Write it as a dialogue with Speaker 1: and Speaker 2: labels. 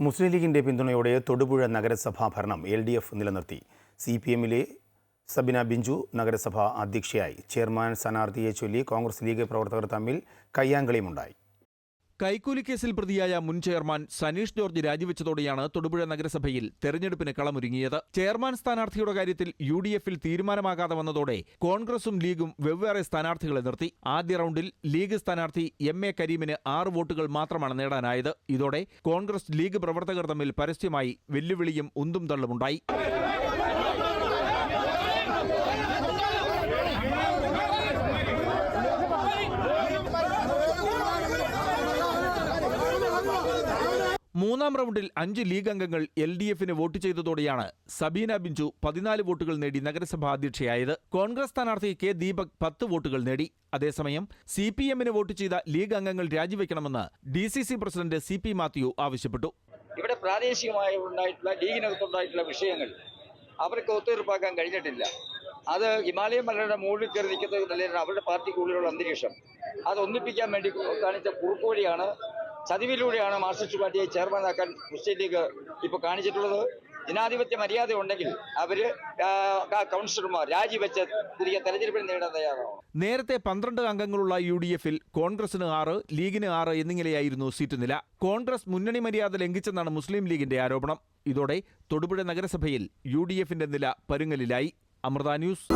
Speaker 1: മുസ്ലിം ലീഗിന്റെ പിന്തുണയോടെ തൊടുപുഴ നഗരസഭാ ഭരണം എൽ ഡി എഫ് നിലനിർത്തി. സി പി എമ്മിലെ സബിന ബിഞ്ചു നഗരസഭാ അധ്യക്ഷയായി. ചെയർമാൻ സ്ഥാനാർത്ഥിയെ ചൊല്ലി കോൺഗ്രസ് ലീഗ് പ്രവർത്തകർ തമ്മിൽ കയ്യാങ്കളിയുമുണ്ടായി.
Speaker 2: കൈക്കൂലി കേസിൽ പ്രതിയായ മുൻ ചെയർമാൻ സനീഷ് ജോർജ് രാജിവെച്ചതോടെയാണ് തൊടുപുഴ നഗരസഭയിൽ തെരഞ്ഞെടുപ്പിന് കളമൊരുങ്ങിയത്. ചെയർമാൻ സ്ഥാനാർത്ഥിയുടെ കാര്യത്തിൽ യു ഡി എഫിൽ തീരുമാനമാകാതെ വന്നതോടെ കോൺഗ്രസും ലീഗും വെവ്വേറെ സ്ഥാനാർത്ഥികളെ നിർത്തി. ആദ്യ റൗണ്ടിൽ ലീഗ് സ്ഥാനാർത്ഥി എം എ കരീമിന് ആറ് വോട്ടുകൾ മാത്രമാണ് നേടാനായത്. ഇതോടെ കോൺഗ്രസ് ലീഗ് പ്രവർത്തകർ തമ്മിൽ പരസ്യമായി വെല്ലുവിളിയും ഉന്തും തള്ളുമുണ്ടായി. മൂന്നാം റൗണ്ടിൽ അഞ്ച് ലീഗ് അംഗങ്ങൾ എൽ ഡി എഫിന് വോട്ട് ചെയ്തതോടെയാണ് സബീന ബിഞ്ചു പതിനാല് വോട്ടുകൾ നേടി നഗരസഭാ അധ്യക്ഷയായത്. കോൺഗ്രസ് സ്ഥാനാർത്ഥി കെ ദീപക് പത്ത് വോട്ടുകൾ നേടി. അതേസമയം സി പി എമ്മിന് വോട്ട് ചെയ്ത ലീഗ് അംഗങ്ങൾ രാജിവെക്കണമെന്ന് D C C president C P Mathew ആവശ്യപ്പെട്ടു.
Speaker 3: ഇവിടെ പ്രാദേശികമായി ഉണ്ടായിട്ടുള്ള ലീഗിനകത്തുണ്ടായിട്ടുള്ള വിഷയങ്ങൾ അവർക്ക് ഒത്തുതീർപ്പാക്കാൻ കഴിഞ്ഞിട്ടില്ല. അത് ഹിമാലയ മലയുടെ മുകളിൽ കയറി നിൽക്കുന്നത് അവരുടെ പാർട്ടിക്കുള്ളിലുള്ള അന്തരീക്ഷം അത് ഒന്നിപ്പിക്കാൻ വേണ്ടി കാണിച്ച കുറുക്കുവഴിയാണ് ചതിവിലൂടെയാണ് മാർക്സിസ്റ്റ് പാർട്ടിയെ ചെയർമാനാക്കാൻ മുസ്ലിം ലീഗ് ഇപ്പോൾ കാണിച്ചിട്ടുള്ളത്. ജനാധിപത്യ മര്യാദ ഉണ്ടെങ്കിൽ അവർ കൗൺസിലർമാർ രാജിവെച്ച് തിരികെ തെരഞ്ഞെടുപ്പിന് നേടാൻ തയ്യാറാവും
Speaker 2: നേരത്തെ പന്ത്രണ്ട് അംഗങ്ങളുള്ള യു ഡി എഫിൽ കോൺഗ്രസിന് ആറ് ലീഗിന് ആറ് എന്നിങ്ങനെയായിരുന്നു സീറ്റ് നില. കോൺഗ്രസ് മുന്നണി മര്യാദ ലംഘിച്ചെന്നാണ് മുസ്ലിം ലീഗിന്റെ ആരോപണം. ഇതോടെ തൊടുപുഴ നഗരസഭയിൽ യു ഡി എഫിന്റെ നില പരുങ്ങലിലായി. അമൃത ന്യൂസ്.